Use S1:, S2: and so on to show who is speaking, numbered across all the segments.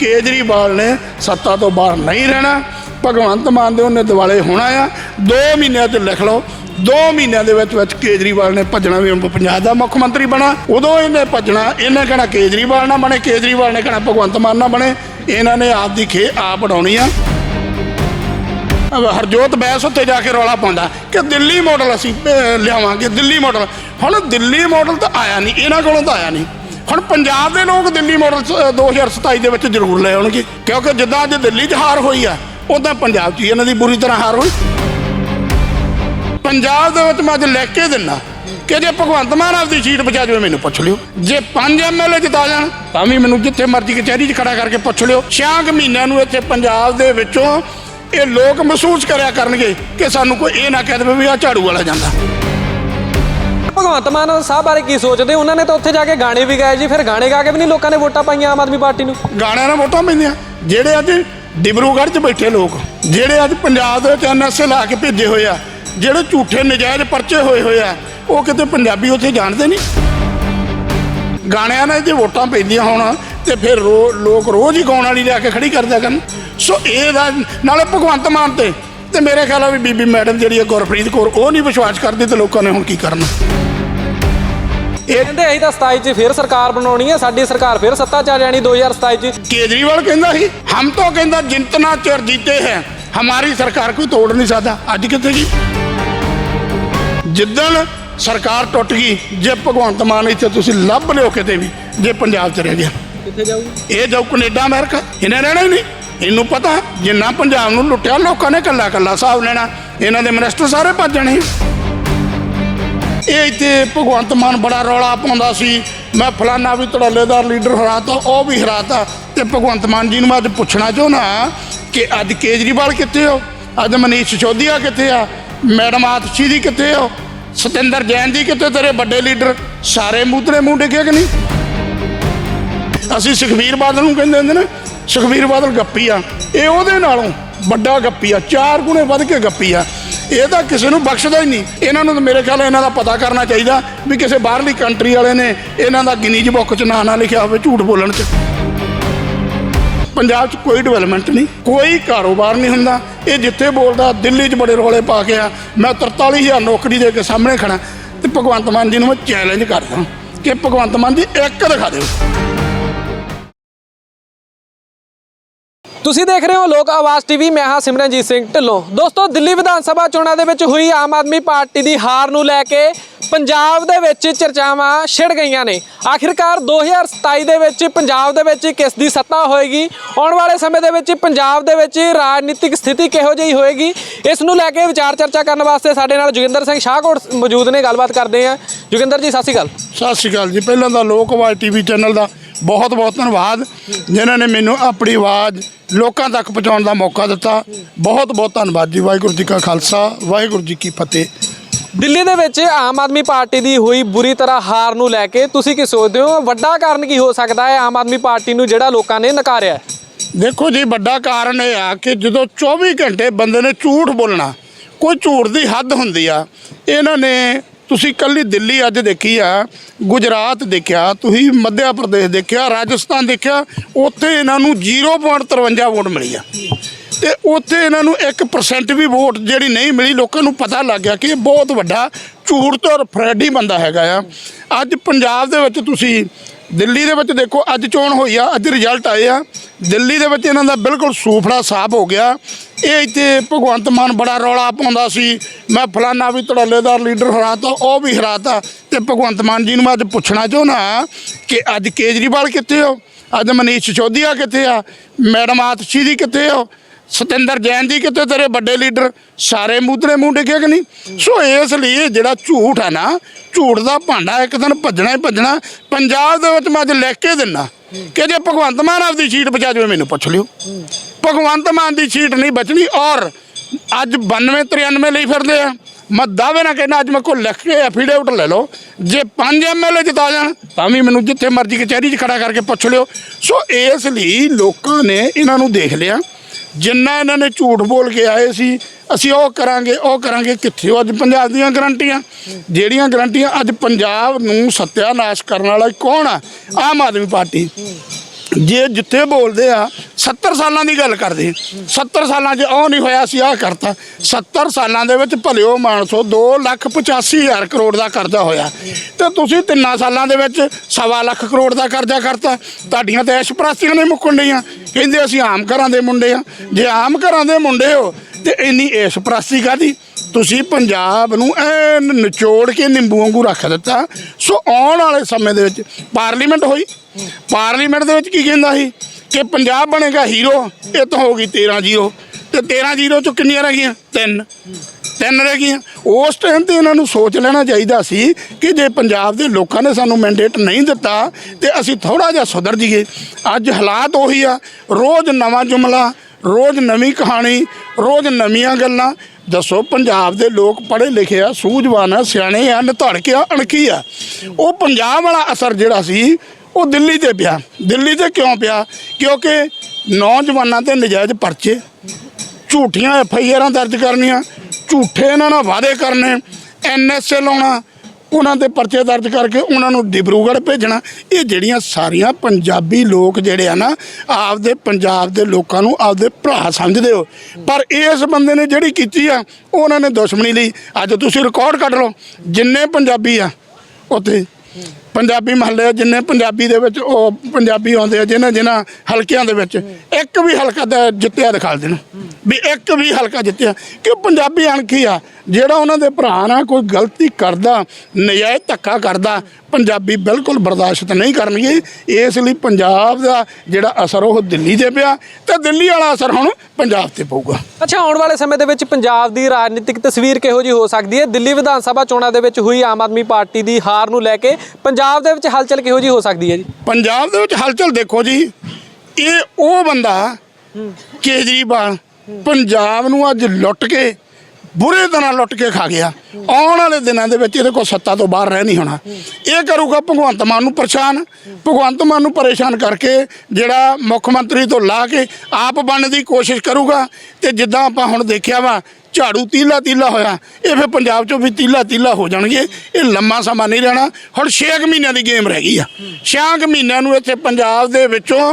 S1: ਕੇਜਰੀਵਾਲ ਨੇ ਸੱਤਾ ਤੋਂ ਬਾਹਰ ਨਹੀਂ ਰਹਿਣਾ। ਭਗਵੰਤ ਮਾਨ ਦੇ ਉਹਨੇ ਦਿਵਾਲੇ ਹੋਣਾ ਆ। 2 ਮਹੀਨਿਆਂ 'ਚ ਲਿਖ ਲਓ 2 ਮਹੀਨਿਆਂ ਦੇ ਵਿੱਚ ਵਿੱਚ ਕੇਜਰੀਵਾਲ ਨੇ ਭੱਜਣਾ ਵੀ ਪੰਜਾਬ ਦਾ ਮੁੱਖ ਮੰਤਰੀ ਬਣਾ। ਉਦੋਂ ਇਹਨੇ ਭੱਜਣਾ, ਇਹਨੇ ਕਹਿਣਾ ਕੇਜਰੀਵਾਲ ਨਾ ਬਣੇ, ਕੇਜਰੀਵਾਲ ਨੇ ਕਹਿਣਾ ਭਗਵੰਤ ਮਾਨ ਨਾ ਬਣੇ। ਇਹਨਾਂ ਨੇ ਆਪ ਦੀ ਖੇ ਆਪ ਬਣਾਉਣੀ ਆ। ਹਰਜੋਤ ਬੈਸ ਉੱਤੇ ਜਾ ਕੇ ਰੌਲਾ ਪਾਉਂਦਾ ਕਿ ਦਿੱਲੀ ਮਾਡਲ ਅਸੀਂ ਲਿਆਵਾਂਗੇ, ਦਿੱਲੀ ਮਾਡਲ ਹੁਣ ਦਿੱਲੀ ਮਾਡਲ ਤਾਂ ਆਇਆ ਨਹੀਂ, ਇਹਨਾਂ ਕੋਲੋਂ ਤਾਂ ਆਇਆ ਨਹੀਂ। ਹੁਣ ਪੰਜਾਬ ਦੇ ਲੋਕ ਦਿੱਲੀ ਮਾਡਲ 2027 ਦੇ ਵਿੱਚ ਜ਼ਰੂਰ ਲੈ ਆਉਣਗੇ। ਕਿਉਂਕਿ ਜਿੱਦਾਂ ਅੱਜ ਦਿੱਲੀ 'ਚ ਹਾਰ ਹੋਈ ਆ ਉਦਾਂ ਪੰਜਾਬ 'ਚ ਹੀ ਇਹਨਾਂ ਦੀ ਬੁਰੀ ਤਰ੍ਹਾਂ ਹਾਰ ਹੋਈ। ਪੰਜਾਬ ਦੇ ਵਿੱਚ ਮੈਂ ਅੱਜ ਲੈ ਕੇ ਦਿੰਨਾ। ਕਿ ਜੇ ਭਗਵੰਤ ਮਾਨ ਆਪਦੀ ਸੀਟ ਬਚਾ ਜਾਵੇ, ਮੈਨੂੰ ਪੁੱਛ ਲਿਓ। ਜੇ ਪੰਜ ਐਮਐਲਏ ਜਿਤਾ ਜਾਣ, ਤਾਂ ਵੀ ਮੈਨੂੰ ਜਿੱਥੇ ਮਰਜ਼ੀ ਕਚਹਿਰੀ 'ਚ ਖੜਾ ਕਰਕੇ ਪੁੱਛ ਲਿਓ। ਛਿਆਂ ਕੁ ਮਹੀਨਿਆਂ ਨੂੰ ਇੱਥੇ ਪੰਜਾਬ ਦੇ ਵਿੱਚੋਂ ਇਹ ਲੋਕ ਮਹਿਸੂਸ ਕਰਿਆ ਕਰਨਗੇ ਕਿ ਸਾਨੂੰ ਕੋਈ ਇਹ ਨਾ ਕਹਿ ਦੇਵੇ ਵੀ ਆ ਝਾੜੂ ਵਾਲਾ ਜਾਂਦਾ।
S2: ਭਗਵੰਤ ਮਾਨ ਸਾਹਿਬ ਬਾਰੇ ਕੀ ਸੋਚਦੇ? ਉਹਨਾਂ ਨੇ ਤਾਂ ਉੱਥੇ ਜਾ ਕੇ ਗਾਣੇ ਵੀ ਗਾਏ ਜੀ, ਫਿਰ ਗਾਣੇ ਗਾ ਕੇ ਵੀ ਨਹੀਂ ਲੋਕਾਂ ਨੇ ਵੋਟਾਂ ਪਾਈਆਂ ਆਮ ਆਦਮੀ ਪਾਰਟੀ ਨੂੰ?
S1: ਗਾਣਿਆਂ ਨਾਲ ਵੋਟਾਂ ਪੈਂਦੀਆਂ। ਜਿਹੜੇ ਅੱਜ ਡਿਬਰੂਗੜ੍ਹ 'ਚ ਬੈਠੇ ਲੋਕ, ਜਿਹੜੇ ਅੱਜ ਪੰਜਾਬ ਦੇ ਵਿੱਚ ਐਨਐਸਏ ਲਾ ਕੇ ਭੇਜੇ ਹੋਏ ਆ, ਜਿਹੜੇ ਝੂਠੇ ਨਜਾਇਜ਼ ਪਰਚੇ ਹੋਏ ਹੋਏ ਆ, ਉਹ ਕਿਤੇ ਪੰਜਾਬੀ ਉੱਥੇ ਜਾਣਦੇ ਨਹੀਂ। ਗਾਣਿਆਂ ਨਾਲ ਜੇ ਵੋਟਾਂ ਪੈਂਦੀਆਂ ਹੋਣ, ਤੇ ਫਿਰ ਰੋ- ਲੋਕ ਰੋਜ਼ ਹੀ ਗਾਉਣ ਵਾਲੀ ਲਿਆ ਕੇ ਖੜੀ ਕਰਦਿਆ ਕਰਨ। ਸੋ ਇਹ ਨਾਲੇ ਭਗਵੰਤ ਮਾਨ ਤੇ ਤੇ ਮੇਰੇ ਖਿਆਲ ਆ ਵੀ ਬੀਬੀ ਮੈਡਮ ਜਿਹੜੀ ਹੈ ਗੁਰਪ੍ਰੀਤ ਕੌਰ, ਉਹ ਨਹੀਂ ਵਿਸ਼ਵਾਸ ਕਰਦੀ ਤੇ ਲੋਕਾਂ ਨੇ ਹੁਣ ਕੀ ਕਰਨਾ।
S2: ਕਹਿੰਦੇ ਅਸੀਂ ਤਾਂ 27 'ਚ ਫੇਰ ਸਰਕਾਰ ਬਣਾਉਣੀ ਹੈ ਸਾਡੀ ਸਰਕਾਰ ਫੇਰ ਸੱਤਾ 'ਚ ਆ ਜਾਣੀ 2027 'ਚ।
S1: ਕੇਜਰੀਵਾਲ ਕਹਿੰਦਾ ਸੀ ਹਮ ਤਾਂ ਕਹਿੰਦਾ ਜਿੰਤਨਾ ਚਿਰ ਜੀਤੇ ਹੈ ਹਮਾਰੀ ਸਰਕਾਰ ਕੋਈ ਤੋੜ ਨਹੀਂ ਸਕਦਾ। ਅੱਜ ਕਿੱਥੇ ਗਈ? ਜਿੱਦਣ ਸਰਕਾਰ ਟੁੱਟ ਗਈ ਜੇ ਭਗਵੰਤ ਮਾਨ ਇੱਥੇ ਤੁਸੀਂ ਲੱਭ ਲਿਓ ਕਿਤੇ ਵੀ ਜੇ ਪੰਜਾਬ 'ਚ ਰਹਿ ਗਿਆ।
S2: ਕਿੱਥੇ ਜਾਊਗੀ
S1: ਇਹ ਜਾਊ ਕੈਨੇਡਾ ਅਮਰੀਕਾ। ਇਹਨੇ ਰਹਿਣਾ ਹੀ ਨਹੀਂ। ਇਹਨੂੰ ਪਤਾ ਜਿੰਨਾ ਪੰਜਾਬ ਨੂੰ ਲੁੱਟਿਆ ਲੋਕਾਂ ਨੇ ਕੱਲਾ ਕੱਲਾ ਹਿਸਾਬ ਲੈਣਾ। ਇਹਨਾਂ ਦੇ ਮਿਨਿਸਟਰ ਸਾਰੇ ਭੱਜਣੇ ਇਹ ਇੱਥੇ ਭਗਵੰਤ ਮਾਨ ਬੜਾ ਰੌਲਾ ਪਾਉਂਦਾ ਸੀ। ਮੈਂ ਫਲਾਨਾ ਵੀ ਧੜੱਲੇਦਾਰ ਲੀਡਰ ਹਰਾਤਾ, ਉਹ ਵੀ ਹਰਾਤਾ। ਤੇ ਭਗਵੰਤ ਮਾਨ ਜੀ ਨੂੰ ਅੱਜ ਪੁੱਛਣਾ ਚਾਹੁੰਦਾ ਕਿ ਅੱਜ ਕੇਜਰੀਵਾਲ ਕਿੱਥੇ ਹੋ? ਅੱਜ ਮਨੀਸ਼ ਸਿਸੋਦੀਆ ਕਿੱਥੇ ਆ? ਮੈਡਮ ਆਤਸ਼ੀ ਜੀ ਕਿੱਥੇ ਹੋ? ਸਤਿੰਦਰ ਜੈਨ ਜੀ ਕਿੱਥੇ ਤੇਰੇ ਵੱਡੇ ਲੀਡਰ? ਸਾਰੇ ਮੂਤਰੇ ਮੂੰਹ ਡਿੱਗੇ ਕਿ ਨਹੀਂ? ਅਸੀਂ ਸੁਖਵੀਰ ਬਾਦਲ ਨੂੰ ਕਹਿੰਦੇ ਹੁੰਦੇ ਨੇ ਸੁਖਵੀਰ ਬਾਦਲ ਗੱਪੀ ਆ। ਇਹ ਉਹਦੇ ਨਾਲੋਂ ਵੱਡਾ ਗੱਪੀ ਆ, ਚਾਰ ਗੁਣੇ ਵੱਧ ਕੇ ਗੱਪੀ ਆ। ਇਹ ਤਾਂ ਕਿਸੇ ਨੂੰ ਬਖਸ਼ਦਾ ਹੀ ਨਹੀਂ। ਇਹਨਾਂ ਨੂੰ ਮੇਰੇ ਖਿਆਲ ਇਹਨਾਂ ਦਾ ਪਤਾ ਕਰਨਾ ਚਾਹੀਦਾ ਵੀ ਕਿਸੇ ਬਾਹਰਲੀ ਕੰਟਰੀ ਵਾਲੇ ਨੇ ਇਹਨਾਂ ਦਾ ਗਿਨੀਜ ਬੁੱਕ 'ਚ ਨਾਂ ਨਾ ਲਿਖਿਆ ਹੋਵੇ ਝੂਠ ਬੋਲਣ 'ਚ। ਪੰਜਾਬ 'ਚ ਕੋਈ ਡਿਵੈਲਪਮੈਂਟ ਨਹੀਂ, ਕੋਈ ਕਾਰੋਬਾਰ ਨਹੀਂ ਹੁੰਦਾ। ਇਹ ਜਿੱਥੇ ਬੋਲਦਾ, ਦਿੱਲੀ 'ਚ ਬੜੇ ਰੋਲੇ ਪਾ ਕੇ ਆ। ਮੈਂ 43000 ਨੌਕਰੀ ਦੇ ਕੇ ਸਾਹਮਣੇ ਖੜਾ ਤੇ ਭਗਵੰਤ ਮਾਨ ਜੀ ਨੂੰ ਮੈਂ ਚੈਲੰਜ ਕਰਦਾ। ਕਿ ਭਗਵੰਤ ਮਾਨ ਜੀ ਇੱਕ ਦਿਖਾ ਦਿਓ।
S2: ਤੁਸੀਂ ਦੇਖ ਰਹੇ ਹੋ ਲੋਕ ਆਵਾਜ਼ ਟੀਵੀ, ਮੈਂ ਹਾਂ ਸਿਮਰਨਜੀਤ ਸਿੰਘ ਢਿੱਲੋਂ। ਦੋਸਤੋ, ਦਿੱਲੀ ਵਿਧਾਨ ਸਭਾ ਚੋਣਾਂ ਦੇ ਵਿੱਚ ਹੋਈ ਆਮ ਆਦਮੀ ਪਾਰਟੀ ਦੀ ਹਾਰ ਨੂੰ ਲੈ ਕੇ ਪੰਜਾਬ ਦੇ ਵਿੱਚ ਚਰਚਾਵਾਂ ਛਿੜ ਗਈਆਂ ਨੇ। ਆਖਿਰਕਾਰ 2027 ਦੇ ਵਿੱਚ ਪੰਜਾਬ ਦੇ ਵਿੱਚ ਕਿਸ ਦੀ ਸੱਤਾ ਹੋਏਗੀ? ਆਉਣ ਵਾਲੇ ਸਮੇਂ ਦੇ ਵਿੱਚ ਪੰਜਾਬ ਦੇ ਵਿੱਚ ਰਾਜਨੀਤਿਕ ਸਥਿਤੀ ਕਿਹੋ ਜਿਹੀ ਹੋਏਗੀ? ਇਸ ਨੂੰ ਲੈ ਕੇ ਵਿਚਾਰ ਚਰਚਾ ਕਰਨ ਵਾਸਤੇ ਸਾਡੇ ਨਾਲ ਜੋਗਿੰਦਰ ਸਿੰਘ ਸ਼ਾਹਕੋਟ ਮੌਜੂਦ ਨੇ। ਗੱਲਬਾਤ ਕਰਦੇ ਹਾਂ। ਜੋਗਿੰਦਰ ਜੀ, ਸਤਿ ਸ਼੍ਰੀ ਅਕਾਲ।
S1: ਸਤਿ ਸ਼੍ਰੀ ਅਕਾਲ ਜੀ। ਪਹਿਲਾਂ ਤਾਂ ਲੋਕ ਆਵਾਜ਼ ਟੀਵੀ ਚੈਨਲ ਦਾ ਬਹੁਤ ਬਹੁਤ ਧੰਨਵਾਦ ਜਿਨ੍ਹਾਂ ਨੇ ਮੈਨੂੰ ਆਪਣੀ ਆਵਾਜ਼ ਲੋਕਾਂ ਤੱਕ ਪਹੁੰਚਾਉਣ ਦਾ ਮੌਕਾ ਦਿੱਤਾ। ਬਹੁਤ ਬਹੁਤ ਧੰਨਵਾਦ ਜੀ। ਵਾਹਿਗੁਰੂ ਜੀ ਕਾ ਖਾਲਸਾ ਵਾਹਿਗੁਰੂ ਜੀ ਕੀ ਫਤਿਹ।
S2: ਦਿੱਲੀ ਦੇ ਵਿੱਚ ਆਮ ਆਦਮੀ ਪਾਰਟੀ ਦੀ ਹੋਈ ਬੁਰੀ ਤਰ੍ਹਾਂ ਹਾਰ ਨੂੰ ਲੈ ਕੇ ਤੁਸੀਂ ਕੀ ਸੋਚਦੇ ਹੋ? ਵੱਡਾ ਕਾਰਨ ਕੀ ਹੋ ਸਕਦਾ ਹੈ? ਆਮ ਆਦਮੀ ਪਾਰਟੀ ਨੂੰ ਜਿਹੜਾ ਲੋਕਾਂ ਨੇ ਨਕਾਰਿਆ ਹੈ?
S1: ਦੇਖੋ ਜੀ ਵੱਡਾ ਕਾਰਨ ਇਹ ਆ ਕਿ ਜਦੋਂ 24 ਘੰਟੇ ਬੰਦੇ ਨੇ ਝੂਠ ਬੋਲਣਾ ਕੋਈ ਝੂਠ ਦੀ ਹੱਦ ਹੁੰਦੀ ਆ ਇਹਨਾਂ ਨੇ ਤੁਸੀਂ ਕੱਲੀ ਦਿੱਲੀ ਅੱਜ ਦੇਖੀ ਆ, ਗੁਜਰਾਤ ਦੇਖਿਆ, ਤੁਸੀਂ ਮੱਧ ਪ੍ਰਦੇਸ਼ ਦੇਖਿਆ, ਰਾਜਸਥਾਨ ਦੇਖਿਆ, ਉੱਥੇ ਇਹਨਾਂ ਨੂੰ 0.53 ਵੋਟ ਮਿਲੀ ਆ। ਤੇ ਉੱਥੇ ਇਹਨਾਂ ਨੂੰ 1% ਵੀ ਵੋਟ ਜਿਹੜੀ ਨਹੀਂ ਮਿਲੀ, ਲੋਕਾਂ ਨੂੰ ਪਤਾ ਲੱਗ ਗਿਆ ਕਿ ਇਹ ਬਹੁਤ ਵੱਡਾ ਝੂਠ ਤੋਂ ਫਰੈਡੀ ਬੰਦਾ ਹੈਗਾ ਆ। ਅੱਜ ਪੰਜਾਬ ਦੇ ਵਿੱਚ ਤੁਸੀਂ ਦਿੱਲੀ ਦੇ ਵਿੱਚ ਦੇਖੋ ਅੱਜ ਚੋਣ ਹੋਈ ਆ, ਅੱਜ ਰਿਜ਼ਲਟ ਆਏ ਆ। ਦਿੱਲੀ ਦੇ ਵਿੱਚ ਇਹਨਾਂ ਦਾ ਬਿਲਕੁਲ ਸੂਫੜਾ ਸਾਫ਼ ਹੋ ਗਿਆ। ਇਹ ਇੱਥੇ ਭਗਵੰਤ ਮਾਨ ਬੜਾ ਰੌਲਾ ਪਾਉਂਦਾ ਸੀ। ਮੈਂ ਫਲਾਨਾ ਵੀ ਧੜੱਲੇਦਾਰ ਲੀਡਰ ਹਰਾਤਾ ਉਹ ਵੀ ਹਰਾਤਾ ਤੇ ਭਗਵੰਤ ਮਾਨ ਜੀ ਨੂੰ ਮੈਂ ਅੱਜ ਪੁੱਛਣਾ ਚਾਹੁੰਦਾ ਕਿ ਅੱਜ ਕੇਜਰੀਵਾਲ ਕਿੱਥੇ ਹੋ? ਅੱਜ ਮਨੀਸ਼ ਸਿਸੋਦੀਆ ਕਿੱਥੇ ਆ? ਮੈਡਮ ਆਤਸ਼ੀ ਜੀ ਕਿੱਥੇ ਹੋ? ਸਤਿੰਦਰ ਜੈਨ ਜੀ ਕਿਤੇ ਤੇਰੇ ਵੱਡੇ ਲੀਡਰ ਸਾਰੇ ਮੂਤਰੇ ਮੂੰਹ ਡਿੱਗੇ ਕਿ ਨਹੀਂ? ਸੋ ਇਸ ਲਈ ਜਿਹੜਾ ਝੂਠ ਹੈ ਨਾ, ਝੂਠ ਦਾ ਭਾਂਡਾ ਇੱਕ ਦਿਨ ਭੱਜਣਾ ਹੀ ਭੱਜਣਾ, ਪੰਜਾਬ ਦੇ ਵਿੱਚ ਮੈਂ ਅੱਜ ਲਿਖ ਕੇ ਦਿੰਨਾ ਕਿ ਜੇ ਭਗਵੰਤ ਮਾਨ ਆਪਦੀ ਸੀਟ ਬਚਾ ਜਾਵੇ, ਮੈਨੂੰ ਪੁੱਛ ਲਿਓ। ਭਗਵੰਤ ਮਾਨ ਦੀ ਸੀਟ ਨਹੀਂ ਬਚਣੀ ਔਰ ਅੱਜ 92 93 ਲਈ ਫਿਰਦੇ ਆ। ਮੈਂ ਦਾਅਵੇ ਨਾਲ ਕਹਿੰਦਾ, ਅੱਜ ਮੈਂ ਕੋਲ ਲਿਖ ਕੇ ਐਫੀਡੇਵਿਟ ਲੈ ਲਓ। ਜੇ ਪੰਜ ਐਮਐਲਏ ਜਿਤਾ ਜਾਣ, ਤਾਂ ਵੀ ਮੈਨੂੰ ਜਿੱਥੇ ਮਰਜ਼ੀ ਕਚਹਿਰੀ 'ਚ ਖੜਾ ਕਰਕੇ ਪੁੱਛ ਲਿਓ। ਸੋ ਇਸ ਲਈ ਲੋਕਾਂ ਨੇ ਇਹਨਾਂ ਨੂੰ ਦੇਖ ਲਿਆ। ਜਿੰਨਾ ਇਹਨਾਂ ਨੇ ਝੂਠ ਬੋਲ ਕੇ ਆਏ ਸੀ, ਅਸੀਂ ਉਹ ਕਰਾਂਗੇ ਉਹ ਕਰਾਂਗੇ ਕਿੱਥੇ? ਉਹ ਅੱਜ ਪੰਜਾਬ ਦੀਆਂ ਗਰੰਟੀਆਂ। ਜਿਹੜੀਆਂ ਗਰੰਟੀਆਂ ਅੱਜ ਪੰਜਾਬ ਨੂੰ ਸੱਤਿਆਨਾਸ਼ ਕਰਨ ਵਾਲਾ ਕੌਣ ਆ? ਆਮ ਆਦਮੀ ਪਾਰਟੀ। ਜੇ ਜਿੱਥੇ ਬੋਲਦੇ ਆ 70 ਸਾਲਾਂ ਦੀ ਗੱਲ ਕਰਦੇ 70 ਸਾਲਾਂ 'ਚ ਉਹ ਨਹੀਂ ਹੋਇਆ ਸੀ, ਆਹ ਕਰਤਾ। 70 ਸਾਲਾਂ ਦੇ ਵਿੱਚ ਭਲਿਓ ਮਾਨਸੋ 2 ਲੱਖ 85 ਹਜ਼ਾਰ ਕਰੋੜ ਦਾ ਕਰਜ਼ਾ ਹੋਇਆ। ਤੇ ਤੁਸੀਂ ਤਿੰਨਾਂ ਸਾਲਾਂ ਦੇ ਵਿੱਚ ਸਵਾ ਲੱਖ ਕਰੋੜ ਦਾ ਕਰਜ਼ਾ ਕਰਤਾ। ਤੁਹਾਡੀਆਂ ਤਾਂ ਐਸ਼ਪ੍ਰਾਸਤੀਆਂ ਨੇ ਮੁੱਕਣ ਡਈਆਂ। ਕਹਿੰਦੇ ਅਸੀਂ ਆਮ ਘਰਾਂ ਦੇ ਮੁੰਡੇ ਆ। ਜੇ ਆਮ ਘਰਾਂ ਦੇ ਮੁੰਡੇ ਹੋ, ਤੇ ਇੰਨੀ ਐਸ਼ਪ੍ਰਾਸਤੀ ਕਾਦੀ ਤੁਸੀਂ ਪੰਜਾਬ ਨੂੰ ਐਨ ਨਿਚੋੜ ਕੇ ਨਿੰਬੂ ਵਾਂਗੂ ਰੱਖ ਦਿੱਤਾ। ਸੋ ਆਉਣ ਵਾਲੇ ਸਮੇਂ ਦੇ ਵਿੱਚ ਪਾਰਲੀਮੈਂਟ ਹੋਈ। ਪਾਰਲੀਮੈਂਟ ਦੇ ਵਿੱਚ ਕੀ ਕਹਿੰਦਾ ਸੀ? ਕਿ ਪੰਜਾਬ ਬਣੇਗਾ ਹੀਰੋ, ਇਹ ਤਾਂ ਹੋ ਗਈ 13 ਜ਼ੀਰੋ। ਤੇ 13 ਜ਼ੀਰੋ ਚੋਂ ਕਿੰਨੀਆਂ ਰਹਿ ਗਈਆਂ? ਤਿੰਨ। ਤਿੰਨ ਰਹਿ ਗਈਆਂ। ਉਸ ਟਾਈਮ ਤੇ ਇਹਨਾਂ ਨੂੰ ਸੋਚ ਲੈਣਾ ਚਾਹੀਦਾ ਸੀ ਕਿ ਜੇ ਪੰਜਾਬ ਦੇ ਲੋਕਾਂ ਨੇ ਸਾਨੂੰ ਮੈਂਡੇਟ ਨਹੀਂ ਦਿੱਤਾ, ਤੇ ਅਸੀਂ ਥੋੜਾ ਜਿਹਾ ਸੁਧਰ ਜਾਈਏ। ਅੱਜ ਹਾਲਾਤ ਉਹੀ ਆ। ਰੋਜ਼ ਨਵਾਂ ਜੁਮਲਾ, ਰੋਜ਼ ਨਵੀਂ ਕਹਾਣੀ, ਰੋਜ਼ ਨਵੀਆਂ ਗੱਲਾਂ। ਦੱਸੋ, ਪੰਜਾਬ ਦੇ ਲੋਕ ਪੜ੍ਹੇ ਲਿਖੇ ਆ, ਸੂਝਵਾਨ ਆ, ਸਿਆਣੇ ਆ ਨਿਧੜਕੇ ਆ, ਅਣਖੀ ਆ। ਉਹ ਪੰਜਾਬ ਵਾਲਾ ਅਸਰ ਜਿਹੜਾ ਸੀ ਉਹ ਦਿੱਲੀ ਤੇ ਪਿਆ। ਦਿੱਲੀ ਤੇ ਕਿਉਂ ਪਿਆ? ਕਿਉਂਕਿ ਨੌਜਵਾਨਾਂ ਤੇ ਨਜਾਇਜ਼ ਪਰਚੇ, ਝੂਠੀਆਂ ਐਫ ਆਈ ਆਰਾਂ ਦਰਜ ਕਰਨੀਆਂ, ਝੂਠੇ ਇਹਨਾਂ ਨਾਲ ਵਾਅਦੇ ਕਰਨੇ ਐਨਐਸਏ ਲਾਉਣਾ, ਉਹਨਾਂ ਦੇ ਪਰਚੇ ਦਰਜ ਕਰਕੇ ਉਹਨਾਂ ਨੂੰ ਡਿਬਰੂਗੜ੍ਹ ਭੇਜਣਾ, ਇਹ ਜਿਹੜੀਆਂ ਸਾਰੀਆਂ ਪੰਜਾਬੀ ਲੋਕ ਜਿਹੜੇ ਆ ਨਾ, ਆਪਦੇ ਪੰਜਾਬ ਦੇ ਲੋਕਾਂ ਨੂੰ ਆਪਦੇ ਭਰਾ ਸਮਝਦੇ ਹੋ। ਪਰ ਇਸ ਬੰਦੇ ਨੇ ਜਿਹੜੀ ਕੀਤੀ ਆ, ਉਹਨਾਂ ਨੇ ਦੁਸ਼ਮਣੀ ਲਈ। ਅੱਜ ਤੁਸੀਂ ਰਿਕਾਰਡ ਕੱਢ ਲਓ, ਜਿੰਨੇ ਪੰਜਾਬੀ ਆ, ਉੱਥੇ ਪੰਜਾਬੀ ਮਹੱਲੇ ਜਿੰਨੇ ਪੰਜਾਬੀ ਦੇ ਵਿੱਚ, ਉਹ ਪੰਜਾਬੀ ਆਉਂਦੇ ਆ ਜਿਨ੍ਹਾਂ ਜਿਨ੍ਹਾਂ ਹਲਕਿਆਂ ਦੇ ਵਿੱਚ। ਇੱਕ ਵੀ ਹਲਕਾ ਦਾ ਜਿੱਤਿਆ ਦਿਖਾ ਦੇਣ ਵੀ ਇੱਕ ਵੀ ਹਲਕਾ ਜਿੱਤਿਆ। ਕਿ ਪੰਜਾਬੀ ਅਣਖੀ ਆ? ਜਿਹੜਾ ਉਹਨਾਂ ਦੇ ਭਰਾ ਨਾਲ ਕੋਈ ਗਲਤੀ ਕਰਦਾ, ਨਜਾਇਜ਼ ਧੱਕਾ ਕਰਦਾ, ਪੰਜਾਬੀ ਬਿਲਕੁਲ ਬਰਦਾਸ਼ਤ ਨਹੀਂ ਕਰਨਗੇ। ਇਸ ਲਈ ਪੰਜਾਬ ਦਾ ਜਿਹੜਾ ਅਸਰ, ਉਹ ਦਿੱਲੀ ਤੇ ਪਿਆ ਤੇ ਦਿੱਲੀ ਵਾਲਾ ਅਸਰ ਹੁਣ ਪੰਜਾਬ ਤੇ ਪਊਗਾ।
S2: ਅੱਛਾ, ਆਉਣ ਵਾਲੇ ਸਮੇਂ ਦੇ ਵਿੱਚ ਪੰਜਾਬ ਦੀ ਰਾਜਨੀਤਿਕ ਤਸਵੀਰ ਕਿਹੋ ਜੀ ਹੋ ਸਕਦੀ ਹੈ? ਦਿੱਲੀ ਵਿਧਾਨ ਸਭਾ ਚੋਣਾਂ ਦੇ ਵਿੱਚ ਹੋਈ ਆਮ ਆਦਮੀ ਪਾਰਟੀ ਦੀ ਹਾਰ ਨੂੰ ਲੈ ਕੇ ਪੰਜਾਬ ਦੇ ਵਿੱਚ ਹਲਚਲ ਕਿਹੋ ਜੀ ਹੋ ਸਕਦੀ ਹੈ ਜੀ?
S1: ਪੰਜਾਬ ਦੇ ਵਿੱਚ ਹਲਚਲ ਦੇਖੋ ਜੀ ਇਹ ਉਹ ਬੰਦਾ ਕੇਜਰੀਵਾਲ ਪੰਜਾਬ ਨੂੰ ਅੱਜ ਲੁੱਟ ਕੇ ਬੁਰੇ ਤਰ੍ਹਾਂ ਲੁੱਟ ਕੇ ਖਾ ਗਿਆ। ਆਉਣ ਵਾਲੇ ਦਿਨਾਂ ਦੇ ਵਿੱਚ ਇਹਦੇ ਕੋਲ ਸੱਤਾ ਤੋਂ ਬਾਹਰ ਰਹਿ ਨਹੀਂ ਹੋਣਾ। ਇਹ ਕਰੂਗਾ ਭਗਵੰਤ ਮਾਨ ਨੂੰ ਪਰੇਸ਼ਾਨ। ਭਗਵੰਤ ਮਾਨ ਨੂੰ ਪਰੇਸ਼ਾਨ ਕਰਕੇ ਜਿਹੜਾ ਮੁੱਖ ਮੰਤਰੀ ਤੋਂ ਲਾ ਕੇ ਆਪ ਬਣਨ ਦੀ ਕੋਸ਼ਿਸ਼ ਕਰੂਗਾ। ਤੇ ਜਿੱਦਾਂ ਆਪਾਂ ਹੁਣ ਦੇਖਿਆ ਵਾ ਝਾੜੂ ਤੀਲਾ ਤੀਲਾ ਹੋਇਆ। ਇਹ ਫਿਰ ਪੰਜਾਬ ਚੋਂ ਵੀ ਤੀਲਾ ਤੀਲਾ ਹੋ ਜਾਣਗੇ। ਇਹ ਲੰਮਾ ਸਮਾਂ ਨਹੀਂ ਰਹਿਣਾ। ਹੁਣ 6 ਮਹੀਨਿਆਂ ਦੀ ਗੇਮ ਰਹਿ ਗਈ ਆ। 6 ਮਹੀਨਿਆਂ ਨੂੰ ਇੱਥੇ ਪੰਜਾਬ ਦੇ ਵਿੱਚੋਂ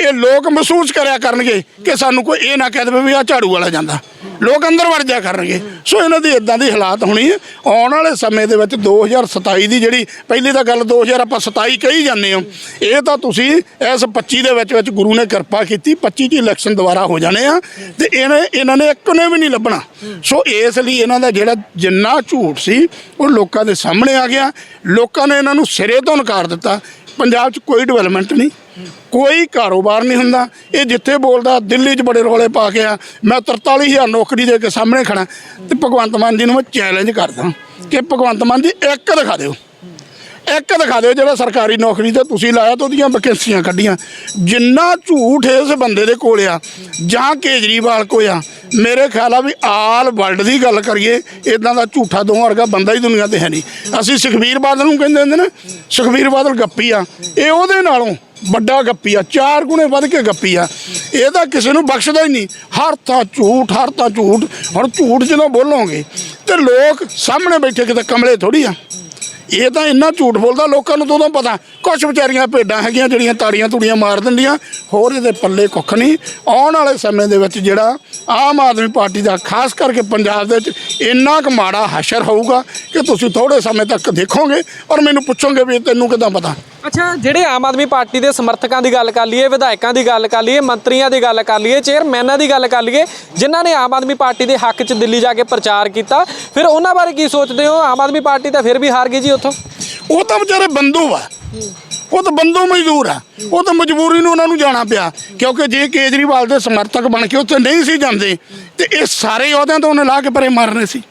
S1: ਇਹ ਲੋਕ ਮਹਿਸੂਸ ਕਰਿਆ ਕਰਨਗੇ ਕਿ ਸਾਨੂੰ ਕੋਈ ਇਹ ਨਾ ਕਹਿ ਦੇਵੇ ਵੀ ਆ ਝਾੜੂ ਵਾਲਾ ਜਾਂਦਾ। ਲੋਕ ਅੰਦਰ ਵੜ ਜਾ ਕਰਨਗੇ। ਸੋ ਇਹਨਾਂ ਦੀ ਇਦਾਂ ਦੀ ਹਾਲਾਤ ਹੋਣੀ ਹੈ। ਆਉਣ ਵਾਲੇ ਸਮੇਂ ਦੇ ਵਿੱਚ 2027 ਦੀ ਜਿਹੜੀ ਪਹਿਲੀ ਤਾਂ ਗੱਲ 2000 ਆਪਾਂ 27 ਕਹੀ ਜਾਂਦੇ ਹਾਂ। ਇਹ ਤਾਂ ਤੁਸੀਂ ਇਸ 25 ਦੇ ਵਿੱਚ ਵਿੱਚ ਗੁਰੂ ਨੇ ਕਿਰਪਾ ਕੀਤੀ 25 ਚ ਇਲੈਕਸ਼ਨ ਦੁਬਾਰਾ ਹੋ ਜਾਣੇ ਆ ਤੇ ਇਹਨੇ ਇਹਨਾਂ ਨੇ ਇੱਕ ਨੇ ਵੀ ਨਹੀਂ ਲੱਭਣਾ। ਸੋ ਇਸ ਲਈ ਇਹਨਾਂ ਦਾ ਜਿਹੜਾ ਜਿੰਨਾ ਝੂਠ ਸੀ, ਉਹ ਲੋਕਾਂ ਦੇ ਸਾਹਮਣੇ ਆ ਗਿਆ। ਲੋਕਾਂ ਨੇ ਇਹਨਾਂ ਨੂੰ ਸਿਰੇ ਤੋਂ ਨਕਾਰ ਦਿੱਤਾ। ਪੰਜਾਬ 'ਚ ਕੋਈ ਡਿਵੈਲਪਮੈਂਟ ਨਹੀਂ। ਕੋਈ ਕਾਰੋਬਾਰ ਨਹੀਂ ਹੁੰਦਾ। ਇਹ ਜਿੱਥੇ ਬੋਲਦਾ, ਦਿੱਲੀ 'ਚ ਬੜੇ ਰੌਲੇ ਪਾ ਕੇ ਆ। ਮੈਂ 43000 ਨੌਕਰੀ ਦੇ ਕੇ ਸਾਹਮਣੇ ਖੜਾ ਤੇ ਭਗਵੰਤ ਮਾਨ ਜੀ ਨੂੰ ਮੈਂ ਚੈਲੰਜ ਕਰਦਾ ਕਿ ਭਗਵੰਤ ਮਾਨ ਜੀ, ਇੱਕ ਦਿਖਾ ਦਿਓ। ਇੱਕ ਦਿਖਾ ਦਿਓ ਜਿਹੜਾ ਸਰਕਾਰੀ ਨੌਕਰੀ ਤੇ ਤੁਸੀਂ ਲਾਇਆ ਤੇ ਉਹਦੀਆਂ ਵੈਕੈਂਸੀਆਂ ਕੱਢੀਆਂ। ਜਿੰਨਾ ਝੂਠ ਇਸ ਬੰਦੇ ਦੇ ਕੋਲ ਆ, ਜਾਂ ਕੇਜਰੀਵਾਲ ਕੋਲ ਆ, ਮੇਰੇ ਖਿਆਲ ਆ ਵੀ ਆਲ ਵਰਲਡ ਦੀ ਗੱਲ ਕਰੀਏ ਇਦਾਂ ਦਾ ਝੂਠਾ ਦੋਹਾਂ ਵਰਗਾ ਬੰਦਾ ਹੀ ਦੁਨੀਆ ਤੇ ਹੈ ਨਹੀਂ। ਅਸੀਂ ਸੁਖਬੀਰ ਬਾਦਲ ਨੂੰ ਕਹਿੰਦੇ ਹੁੰਦੇ ਨਾ, ਸੁਖਬੀਰ ਬਾਦਲ ਗੱਪੀ ਆ, ਇਹ ਉਹਦੇ ਨਾਲੋਂ ਵੱਡਾ ਗੱਪੀ ਆ, ਚਾਰ ਗੁਣੇ ਵੱਧ ਕੇ ਗੱਪੀ ਆ। ਇਹ ਤਾਂ ਕਿਸੇ ਨੂੰ ਬਖਸ਼ਦਾ ਹੀ ਨਹੀਂ। ਹਰ ਤਾਂ ਝੂਠ, ਹਰ ਤਾਂ ਝੂਠ। ਹੁਣ ਝੂਠ ਜਦੋਂ ਬੋਲੋਗੇ, ਤੇ ਲੋਕ ਸਾਹਮਣੇ ਬੈਠੇ ਕਿਤੇ ਕਮਲੇ ਥੋੜੀ ਆ। ਇਹ ਤਾਂ ਇੰਨਾ ਝੂਠ ਬੋਲਦਾ, ਲੋਕਾਂ ਨੂੰ ਤਾਂ ਪਤਾ। ਕੁਛ ਵਿਚਾਰੀਆਂ ਭੇਡਾਂ ਹੈਗੀਆਂ ਜਿਹੜੀਆਂ ਤਾੜੀਆਂ ਤੂੜੀਆਂ ਮਾਰ ਦਿੰਦੀਆਂ, ਹੋਰ ਇਹਦੇ ਪੱਲੇ ਕੁੱਖ ਨਹੀਂ। ਆਉਣ ਵਾਲੇ ਸਮੇਂ ਦੇ ਵਿੱਚ ਜਿਹੜਾ ਆਮ ਆਦਮੀ ਪਾਰਟੀ ਦਾ, ਖਾਸ ਕਰਕੇ ਪੰਜਾਬ ਦੇ ਵਿੱਚ, ਇੰਨਾ ਕੁ ਮਾੜਾ ਹਸ਼ਰ ਹੋਊਗਾ ਕਿ ਤੁਸੀਂ ਥੋੜੇ ਸਮੇਂ ਤੱਕ ਦੇਖੋਗੇ ਔਰ ਮੈਨੂੰ ਪੁੱਛੋਗੇ ਵੀ ਤੈਨੂੰ ਕਿਦਾਂ ਪਤਾ।
S2: ਅੱਛਾ, ਜਿਹੜੇ ਆਮ ਆਦਮੀ ਪਾਰਟੀ ਦੇ ਸਮਰਥਕਾਂ ਦੀ ਗੱਲ ਕਰ ਲਈਏ, ਵਿਧਾਇਕਾਂ ਦੀ ਗੱਲ ਕਰ ਲਈਏ, ਮੰਤਰੀਆਂ ਦੀ ਗੱਲ ਕਰ ਲਈਏ, ਚੇਅਰਮੈਨਾਂ ਦੀ ਗੱਲ ਕਰ ਲਈਏ, ਜਿਨ੍ਹਾਂ ਨੇ ਆਮ ਆਦਮੀ ਪਾਰਟੀ ਦੇ ਹੱਕ 'ਚ ਦਿੱਲੀ ਜਾ ਕੇ ਪ੍ਰਚਾਰ ਕੀਤਾ, ਫਿਰ ਉਹਨਾਂ ਬਾਰੇ ਕੀ ਸੋਚਦੇ ਹੋ? ਆਮ ਆਦਮੀ ਪਾਰਟੀ ਤਾਂ ਫਿਰ ਵੀ ਹਾਰ ਗਈ ਜੀ ਉੱਥੋਂ।
S1: ਉਹ ਤਾਂ ਵਿਚਾਰੇ ਬੰਦੂ ਆ। ਉਹ ਤਾਂ ਬੰਦੂ ਮਜ਼ਦੂਰ ਆ। ਉਹ ਤਾਂ ਮਜਬੂਰੀ ਨੂੰ ਉਹਨਾਂ ਨੂੰ ਜਾਣਾ ਪਿਆ, ਕਿਉਂਕਿ ਜੇ ਕੇਜਰੀਵਾਲ ਦੇ ਸਮਰਥਕ ਬਣ ਕੇ ਉੱਥੇ ਨਹੀਂ ਸੀ ਜਾਂਦੇ, ਤੇ ਇਹ ਸਾਰੇ ਅਹੁਦਿਆਂ ਤੋਂ ਉਹਨੇ ਲਾ ਕੇ ਪਰੇ ਮਾਰਨੇ ਸੀ।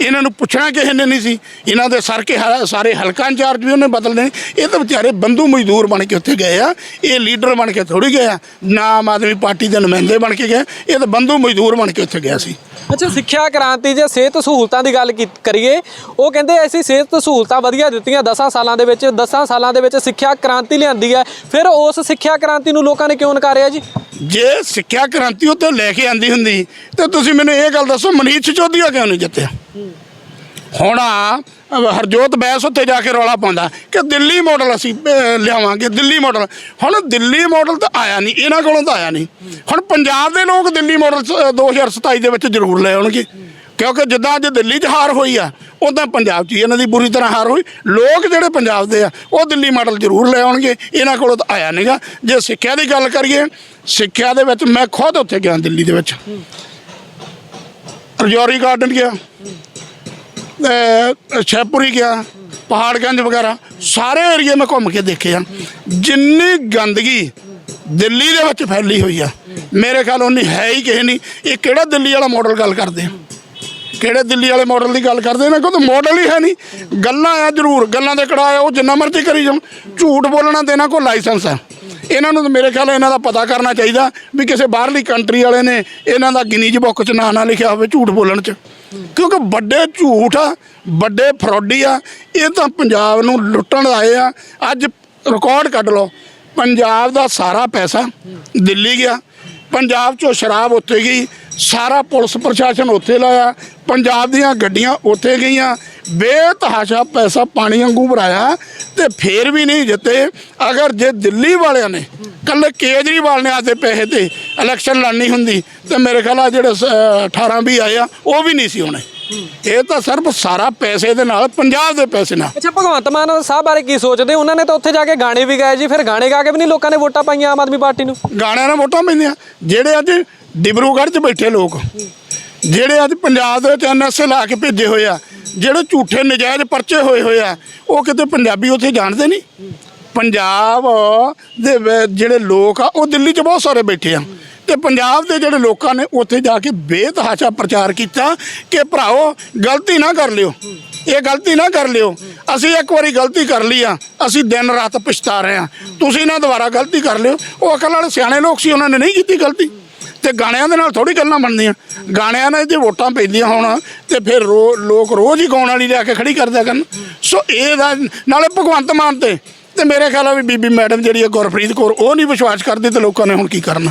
S1: ਇਹਨਾਂ ਨੂੰ ਪੁੱਛਣਾ ਕਿਸੇ ਨੇ ਨਹੀਂ ਸੀ। ਇਹਨਾਂ ਦੇ ਸਰ ਕੇ ਹ- ਸਾਰੇ ਹਲਕਾ ਇੰਚਾਰਜ ਵੀ ਉਹਨੇ ਬਦਲਨੇ ਇਹ ਤਾਂ ਵਿਚਾਰੇ ਬੰਦੂ ਮਜ਼ਦੂਰ ਬਣ ਕੇ ਉੱਥੇ ਗਏ ਆ। ਇਹ ਲੀਡਰ ਬਣ ਕੇ ਥੋੜੀ ਗਏ ਆ। ਨਾ ਆਮ ਆਦਮੀ ਪਾਰਟੀ ਦੇ ਨੁਮਾਇੰਦੇ ਬਣ ਕੇ ਗਏ। ਇਹ ਤਾਂ ਬੰਦੂ ਮਜ਼ਦੂਰ ਬਣ ਕੇ ਉੱਥੇ ਗਿਆ ਸੀ।
S2: ਅੱਛਾ, ਸਿੱਖਿਆ ਕ੍ਰਾਂਤੀ ਜੇ ਸਿਹਤ ਸਹੂਲਤਾਂ ਦੀ ਗੱਲ ਕੀ- ਕਰੀਏ। ਉਹ ਕਹਿੰਦੇ ਅਸੀਂ ਸਿਹਤ ਸਹੂਲਤਾਂ ਵਧੀਆ ਦਿੱਤੀਆਂ 10 ਸਾਲਾਂ ਦੇ ਵਿੱਚ 10 ਸਾਲਾਂ ਦੇ ਵਿੱਚ ਸਿੱਖਿਆ ਕ੍ਰਾਂਤੀ ਲਿਆਂਦੀ ਹੈ। ਫਿਰ ਉਸ ਸਿੱਖਿਆ ਕ੍ਰਾਂਤੀ ਨੂੰ ਲੋਕਾਂ ਨੇ ਕਿਉਂ ਨਕਾਰਿਆ ਜੀ?
S1: ਜੇ ਸਿੱਖਿਆ ਕ੍ਰਾਂਤੀ ਉੱਤੇ ਲੈ ਕੇ ਆਂਦੀ ਹੁੰਦੀ, ਤੇ ਤੁਸੀਂ ਮੈਨੂੰ ਇਹ ਗੱਲ ਦੱਸੋ, ਮਨੀਸ਼ ਸਿਸੋਦੀਆ ਕਿਉਂ ਨਹੀਂ ਜਿੱਤਿਆ? ਹੁਣ ਹਰਜੋਤ ਬੈਸ ਉੱਥੇ ਜਾ ਕੇ ਰੌਲਾ ਪਾਉਂਦਾ ਕਿ ਦਿੱਲੀ ਮਾਡਲ ਅਸੀਂ ਲਿਆਵਾਂਗੇ, ਦਿੱਲੀ ਮਾਡਲ ਹੁਣ ਦਿੱਲੀ ਮਾਡਲ ਤਾਂ ਆਇਆ ਨਹੀਂ, ਇਹਨਾਂ ਕੋਲੋਂ ਤਾਂ ਆਇਆ ਨਹੀਂ। ਹੁਣ ਪੰਜਾਬ ਦੇ ਲੋਕ ਦਿੱਲੀ ਮਾਡਲ 2027 ਦੇ ਵਿੱਚ ਜ਼ਰੂਰ ਲੈ ਆਉਣਗੇ। ਕਿਉਂਕਿ ਜਿੱਦਾਂ ਅੱਜ ਦਿੱਲੀ 'ਚ ਹਾਰ ਹੋਈ ਆ ਉਦਾਂ ਪੰਜਾਬ 'ਚ ਹੀ ਇਹਨਾਂ ਦੀ ਬੁਰੀ ਤਰ੍ਹਾਂ ਹਾਰ ਹੋਈ। ਲੋਕ ਜਿਹੜੇ ਪੰਜਾਬ ਦੇ ਆ, ਉਹ ਦਿੱਲੀ ਮਾਡਲ ਜ਼ਰੂਰ ਲੈ ਆਉਣਗੇ। ਇਹਨਾਂ ਕੋਲੋਂ ਤਾਂ ਆਇਆ ਨਹੀਂਗਾ ਜੇ ਸਿੱਖਿਆ ਦੀ ਗੱਲ ਕਰੀਏ, ਸਿੱਖਿਆ ਦੇ ਵਿੱਚ ਮੈਂ ਖੁਦ ਉੱਥੇ ਗਿਆ ਦਿੱਲੀ ਦੇ ਵਿੱਚ। ਰਜੌਰੀ ਗਾਰਡਨ ਗਿਆ ਅਹ ਸ਼ੈਪੁਰੀ ਗਿਆ, ਪਹਾੜਗੰਜ ਵਗੈਰਾ, ਸਾਰੇ ਏਰੀਏ ਮੈਂ ਘੁੰਮ ਕੇ ਦੇਖੇ ਆ। ਜਿੰਨੀ ਗੰਦਗੀ ਦਿੱਲੀ ਦੇ ਵਿੱਚ ਫੈਲੀ ਹੋਈ ਆ, ਮੇਰੇ ਖਿਆਲ ਉਨੀ ਹੈ ਹੀ ਕਿਸੇ ਨਹੀਂ ਇਹ ਕਿਹੜਾ ਦਿੱਲੀ ਵਾਲਾ ਮਾਡਲ ਗੱਲ ਕਰਦੇ ਆ? ਕਿਹੜੇ ਦਿੱਲੀ ਵਾਲੇ ਮਾਡਲ ਦੀ ਗੱਲ ਕਰਦੇ ਨੇ? ਕੋਈ ਮਾਡਲ ਹੀ ਹੈ ਨਹੀਂ। ਗੱਲਾਂ ਆ ਜ਼ਰੂਰ। ਗੱਲਾਂ ਦੇ ਕੜਾਇਆ ਉਹ ਜਿੰਨਾ ਮਰਜ਼ੀ ਕਰੀ ਜਾਣ। ਝੂਠ ਬੋਲਣਾ ਤੇ ਇਹਨਾਂ ਕੋਲ ਲਾਇਸੈਂਸ ਆ। ਇਹਨਾਂ ਨੂੰ ਤਾਂ ਮੇਰੇ ਖਿਆਲ ਇਹਨਾਂ ਦਾ ਪਤਾ ਕਰਨਾ ਚਾਹੀਦਾ ਵੀ ਕਿਸੇ ਬਾਹਰਲੀ ਕੰਟਰੀ ਵਾਲੇ ਨੇ ਇਹਨਾਂ ਦਾ ਗਿਨੀਜ ਬੁੱਕ 'ਚ ਨਾਂ ਨਾ ਲਿਖਿਆ ਹੋਵੇ ਝੂਠ ਬੋਲਣ 'ਚ। ਕਿਉਂਕਿ ਵੱਡੇ ਝੂਠ ਆ, ਵੱਡੇ ਫਰੋਡੀ ਆ। ਇਹ ਤਾਂ ਪੰਜਾਬ ਨੂੰ ਲੁੱਟਣ ਆਏ ਆ। ਅੱਜ ਰਿਕਾਰਡ ਕੱਢ ਲਓ। ਪੰਜਾਬ ਦਾ ਸਾਰਾ ਪੈਸਾ ਦਿੱਲੀ ਗਿਆ। ਪੰਜਾਬ 'ਚੋਂ ਸ਼ਰਾਬ ਉੱਥੇ ਗਈ। ਸਾਰਾ ਪੁਲਿਸ ਪ੍ਰਸ਼ਾਸਨ ਉੱਥੇ ਲਾਇਆ ਪੰਜਾਬ ਦੀਆਂ ਗੱਡੀਆਂ ਉੱਥੇ ਗਈਆਂ ਬੇਤਹਾਸ਼ਾ ਪੈਸਾ ਪਾਣੀ ਵਾਂਗੂ ਭਰਾਇਆ ਤੇ ਫੇਰ ਵੀ ਨਹੀਂ ਜਿੱਤੇ। ਅਗਰ ਜੇ ਦਿੱਲੀ ਵਾਲਿਆਂ ਨੇ ਕੱਲੇ ਕੇਜਰੀਵਾਲ ਨੇ ਆਦੇ ਪੈਸੇ ਤੇ ਇਲੈਕਸ਼ਨ ਲੜਨੀ ਹੁੰਦੀ ਤੇ ਮੇਰੇ ਖਿਆਲ ਆ ਜਿਹੜੇ ਸ- ਅਹ 18 ਵੀ ਆਏ ਆ ਉਹ ਵੀ ਨਹੀਂ ਸੀ ਹੋਣੇ। ਇਹ ਤਾਂ ਸਿਰਫ ਸਾਰਾ ਪੈਸੇ ਦੇ ਨਾਲ ਪੰਜਾਬ ਦੇ ਪੈਸੇ ਨਾਲ।
S2: ਅੱਛਾ ਭਗਵੰਤ ਮਾਨ ਸਾਹਿਬ ਬਾਰੇ ਕੀ ਸੋਚਦੇ? ਉਹਨਾਂ ਨੇ ਤਾਂ ਉੱਥੇ ਜਾ ਕੇ ਗਾਣੇ ਵੀ ਗਾਏ ਜੀ ਫਿਰ ਗਾਣੇ ਗਾ ਕੇ ਵੀ ਨਹੀਂ ਲੋਕਾਂ ਨੇ ਵੋਟਾਂ ਪਾਈਆਂ ਆਮ ਆਦਮੀ ਪਾਰਟੀ ਨੂੰ?
S1: ਗਾਣਿਆਂ ਨਾਲ ਵੋਟਾਂ ਪੈਂਦੀਆਂ। ਜਿਹੜੇ ਅੱਜ ਡਿਬਰੂਗੜ੍ਹ 'ਚ ਬੈਠੇ ਲੋਕ। ਜਿਹੜੇ ਅੱਜ ਪੰਜਾਬ ਦੇ ਵਿੱਚ ਐਨਐਸਏ ਲਾ ਕੇ ਭੇਜੇ ਹੋਏ ਆ, ਜਿਹੜੇ ਝੂਠੇ ਨਜਾਇਜ਼ ਪਰਚੇ ਹੋਏ ਹੋਏ ਆ, ਉਹ ਕਿਤੇ ਪੰਜਾਬੀ ਉੱਥੇ ਜਾਣਦੇ ਨਹੀਂ। ਪੰਜਾਬ ਦੇ ਜਿਹੜੇ ਲੋਕ ਆ, ਉਹ ਦਿੱਲੀ 'ਚ ਬਹੁਤ ਸਾਰੇ ਬੈਠੇ ਆ। ਤੇ ਪੰਜਾਬ ਦੇ ਜਿਹੜੇ ਲੋਕਾਂ ਨੇ ਉੱਥੇ ਜਾ ਕੇ ਬੇਤਹਾਸ਼ਾ ਪ੍ਰਚਾਰ ਕੀਤਾ ਕਿ ਭਰਾਓ, ਗਲਤੀ ਨਾ ਕਰ ਲਿਓ। ਇਹ ਗਲਤੀ ਨਾ ਕਰ ਲਿਓ। ਅਸੀਂ ਇੱਕ ਵਾਰੀ ਗਲਤੀ ਕਰ ਲਈ ਆ, ਅਸੀਂ ਦਿਨ ਰਾਤ ਪਛਤਾ ਰਹੇ ਆ। ਤੁਸੀਂ ਨਾ ਦੁਬਾਰਾ ਗਲਤੀ ਕਰ ਲਿਓ। ਉਹ ਅਕਲ ਵਾਲੇ ਸਿਆਣੇ ਲੋਕ ਸੀ, ਉਹਨਾਂ ਨੇ ਨਹੀਂ ਕੀਤੀ ਗਲਤੀ। ਤੇ ਗਾਣਿਆਂ ਦੇ ਨਾਲ ਥੋੜੀ ਗੱਲਾਂ ਬਣਦੀਆਂ। ਗਾਣਿਆਂ ਨਾਲ ਜੇ ਵੋਟਾਂ ਪੈਂਦੀਆਂ ਹੋਣ, ਤੇ ਫਿਰ ਰੋ- ਲੋਕ ਰੋਜ਼ ਹੀ ਗਾਉਣ ਵਾਲੀ ਲਿਆ ਕੇ ਖੜੀ ਕਰਦਿਆ ਕਰਨ। ਸੋ ਇਹ ਦਾ, ਨਾਲੇ ਭਗਵੰਤ ਮਾਨ ਤੇ ਤੇ ਮੇਰੇ ਖਿਆਲ ਆ ਵੀ ਬੀਬੀ ਮੈਡਮ ਜਿਹੜੀ ਹੈ ਗੁਰਪ੍ਰੀਤ ਕੌਰ, ਉਹ ਨਹੀਂ ਵਿਸ਼ਵਾਸ ਕਰਦੀ ਤੇ ਲੋਕਾਂ ਨੇ ਹੁਣ ਕੀ ਕਰਨਾ।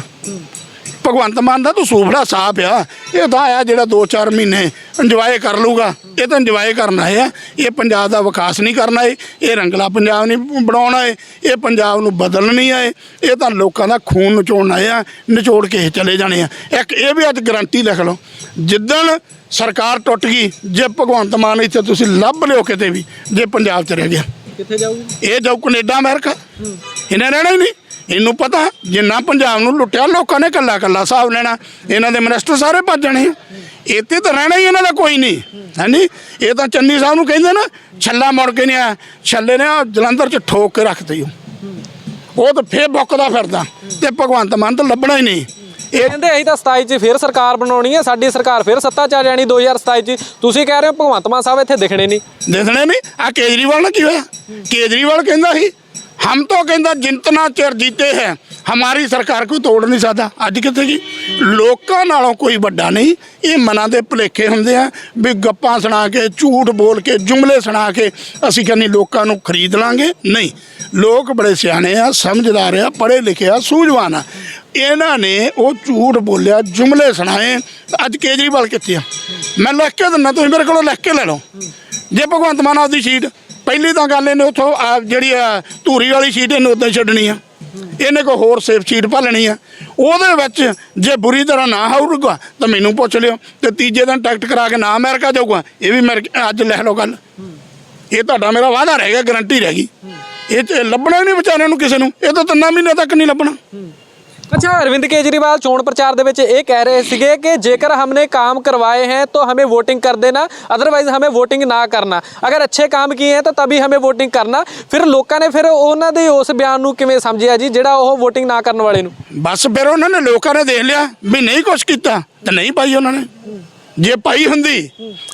S1: ਭਗਵੰਤ ਮਾਨ ਦਾ ਤਾਂ ਸੂਫੜਾ ਸਾਫ਼ ਆ। ਇਹ ਤਾਂ ਆਇਆ ਜਿਹੜਾ 2-4 ਮਹੀਨੇ ਇੰਜੋਏ ਕਰ ਲੂਗਾ ਇਹ ਤਾਂ ਇੰਜੋਏ ਕਰਨ ਆ। ਇਹ ਪੰਜਾਬ ਦਾ ਵਿਕਾਸ ਨਹੀਂ ਕਰਨਾ ਏ ਇਹ ਰੰਗਲਾ ਪੰਜਾਬ ਨਹੀਂ ਬਣਾਉਣਾ ਏ ਇਹ ਪੰਜਾਬ ਨੂੰ ਬਦਲਣ ਨਹੀਂ ਆਏ। ਇਹ ਤਾਂ ਲੋਕਾਂ ਦਾ ਖੂਨ ਨਿਚੋੜਨ ਆ। ਨਿਚੋੜ ਕੇ ਚਲੇ ਜਾਣੇ ਆ। ਇੱਕ ਇਹ ਵੀ ਅੱਜ ਗਰੰਟੀ ਲਿਖ ਲਓ। ਜਿੱਦਣ ਸਰਕਾਰ ਟੁੱਟ ਗਈ ਜੇ ਭਗਵੰਤ ਮਾਨ ਇੱਥੇ ਤੁਸੀਂ ਲੱਭ ਲਿਓ ਕਿਤੇ ਵੀ ਜੇ ਪੰਜਾਬ 'ਚ ਰਹਿ ਗਿਆ।
S2: ਕਿੱਥੇ ਜਾਊਗੀ?
S1: ਇਹ ਜਾਊ ਕੈਨੇਡਾ ਅਮਰੀਕਾ। ਇਹਨੇ ਰਹਿਣਾ ਹੀ ਨਹੀਂ। ਇਹਨੂੰ ਪਤਾ ਜਿੰਨਾ ਪੰਜਾਬ ਨੂੰ ਲੁੱਟਿਆ ਲੋਕਾਂ ਨੇ ਕੱਲਾ ਕੱਲਾ ਹਿਸਾਬ ਲੈਣਾ। ਇਹਨਾਂ ਦੇ ਮਿਨਿਸਟਰ ਸਾਰੇ ਭੱਜ ਜਾਣੇ। ਇੱਥੇ ਤਾਂ ਰਹਿਣਾ ਹੀ ਇਹਨਾਂ ਦਾ ਕੋਈ ਨਹੀਂ। ਹਾਂਜੀ ਇਹ ਤਾਂ ਚੰਨੀ ਸਾਹਿਬ ਨੂੰ ਕਹਿੰਦੇ ਨਾ ਛੱਲਾ ਮੁੜ ਕੇ ਨਹੀਂ ਆਇਆ। ਛੱਲੇ ਨੇ ਜਲੰਧਰ 'ਚ ਠੋਕ ਕੇ ਰੱਖਤੀ ਉਹ ਉਹ ਤਾਂ ਫੇਰ ਬੁੱਕਦਾ ਫਿਰਦਾ। ਤੇ ਭਗਵੰਤ ਮਾਨ ਤਾਂ ਲੱਭਣਾ ਹੀ ਨਹੀਂ। ਇਹ
S2: ਕਹਿੰਦੇ ਅਸੀਂ ਤਾਂ 27 ਚ ਫਿਰ ਸਰਕਾਰ ਬਣਾਉਣੀ ਹੈ ਸਾਡੀ ਸਰਕਾਰ ਫਿਰ ਸੱਤਾ 'ਚ ਆ ਜਾਣੀ 2027 ਚ। ਤੁਸੀਂ ਕਹਿ ਰਹੇ ਹੋ ਭਗਵੰਤ ਮਾਨ ਸਾਹਿਬ ਇੱਥੇ ਦਿਖਣੇ ਨਹੀਂ।
S1: ਦੇਖਣੇ ਨਹੀਂ? ਆ ਕੇਜਰੀਵਾਲ ਨਾਲ ਕੀ ਹੋਇਆ? ਕੇਜਰੀਵਾਲ ਕਹਿੰਦਾ ਸੀ ਹਮ ਤੋਂ ਕਹਿੰਦਾ, ਜਿੰਤਨਾ ਚਿਰ ਜੀਤੇ ਹੈ, ਹਮਾਰੀ ਸਰਕਾਰ ਕੋਈ ਤੋੜ ਨਹੀਂ ਸਕਦਾ। ਅੱਜ ਕਿੱਥੇ ਜੀ? ਲੋਕਾਂ ਨਾਲੋਂ ਕੋਈ ਵੱਡਾ ਨਹੀਂ। ਇਹ ਮਨਾਂ ਦੇ ਭੁਲੇਖੇ ਹੁੰਦੇ ਆ ਵੀ ਗੱਪਾਂ ਸੁਣਾ ਕੇ, ਝੂਠ ਬੋਲ ਕੇ, ਜੁਮਲੇ ਸੁਣਾ ਕੇ ਅਸੀਂ ਕਹਿੰਦੇ ਲੋਕਾਂ ਨੂੰ ਖਰੀਦ ਲਾਂਗੇ। ਨਹੀਂ, ਲੋਕ ਬੜੇ ਸਿਆਣੇ ਆ, ਸਮਝਦਾਰ ਆ, ਪੜ੍ਹੇ ਲਿਖੇ ਆ, ਸੂਝਵਾਨ ਆ। ਇਹਨਾਂ ਨੇ ਉਹ ਝੂਠ ਬੋਲਿਆ, ਜੁਮਲੇ ਸੁਣਾਏ। ਅੱਜ ਕੇਜਰੀਵਾਲ ਕਿੱਥੇ ਆ? ਮੈਂ ਲਿਖ ਕੇ ਦਿੰਦਾ, ਤੁਸੀਂ ਮੇਰੇ ਕੋਲੋਂ ਲਿਖ ਕੇ ਲੈ ਲਓ। ਜੇ ਭਗਵੰਤ ਮਾਨ ਆਪਦੀ ਸੀਟ ਪਹਿਲੀ ਤਾਂ ਗੱਲ ਇਹਨੇ ਉਥੋਂ ਜਿਹੜੀ, ਆ, ਧੂਰੀ ਵਾਲੀ ਸੀਟ ਇਹਨੂੰ ਉਦਾਂ ਛੱਡਣੀ ਆ। ਇਹਨੇ ਕੋਈ ਹੋਰ ਸੇਫ ਸੀਟ ਭਾਲਣੀ ਆ। ਉਹਦੇ ਵਿੱਚ ਜੇ ਬੁਰੀ ਤਰ੍ਹਾਂ ਨਾ ਹੋਊਗਾ, ਤਾਂ ਮੈਨੂੰ ਪੁੱਛ ਲਿਓ। ਤੇ ਤੀਜੇ ਦਿਨ ਟਿਕਟ ਕਰਾ ਕੇ ਨਾ ਅਮਰੀਕਾ ਜਾਊਗਾ, ਇਹ ਵੀ ਮੇਰੇ ਅੱਜ ਲੈ ਲਓ ਗੱਲ। ਇਹ ਤੁਹਾਡਾ ਮੇਰਾ ਵਾਅਦਾ ਰਹਿ ਗਿਆ ਗਰੰਟੀ ਰਹਿ ਗਈ। ਇਹ ਤੇ ਲੱਭਣਾ ਹੀ ਨਹੀਂ ਵਿਚਾਰਿਆਂ ਨੂੰ ਕਿਸੇ ਨੂੰ। ਇਹ ਤਾਂ ਤਿੰਨਾਂ ਮਹੀਨੇ ਤੱਕ ਨਹੀਂ ਲੱਭਣਾ।
S2: अच्छा अरविंद केजरीवाल चोण प्रचार ਦੇ ਵਿੱਚ ਇਹ ਕਹਿ ਰਹੇ ਸੀਗੇ ਕਿ ਜੇਕਰ हमने काम करवाए हैं तो हमें वोटिंग कर देना अदरवाइज हमें वोटिंग ना करना अगर अच्छे काम किए हैं तो तभी हमें वोटिंग करना ਫਿਰ ਲੋਕਾਂ ਨੇ ਫਿਰ ਉਹਨਾਂ ਦੇ ਉਸ ਬਿਆਨ ਨੂੰ ਕਿਵੇਂ ਸਮਝਿਆ ਜੀ ਜਿਹੜਾ ਉਹ VOTING ਨਾ ਕਰਨ ਵਾਲੇ ਨੂੰ
S1: ਬਸ ਫਿਰ ਉਹਨਾਂ ਨੇ ਲੋਕਾਂ ਨੇ ਦੇਖ ਲਿਆ ਵੀ ਨਹੀਂ ਕੁਛ ਕੀਤਾ ਤੇ ਨਹੀਂ ਪਾਈ ਉਹਨਾਂ ਨੇ ਜੇ ਪਾਈ ਹੁੰਦੀ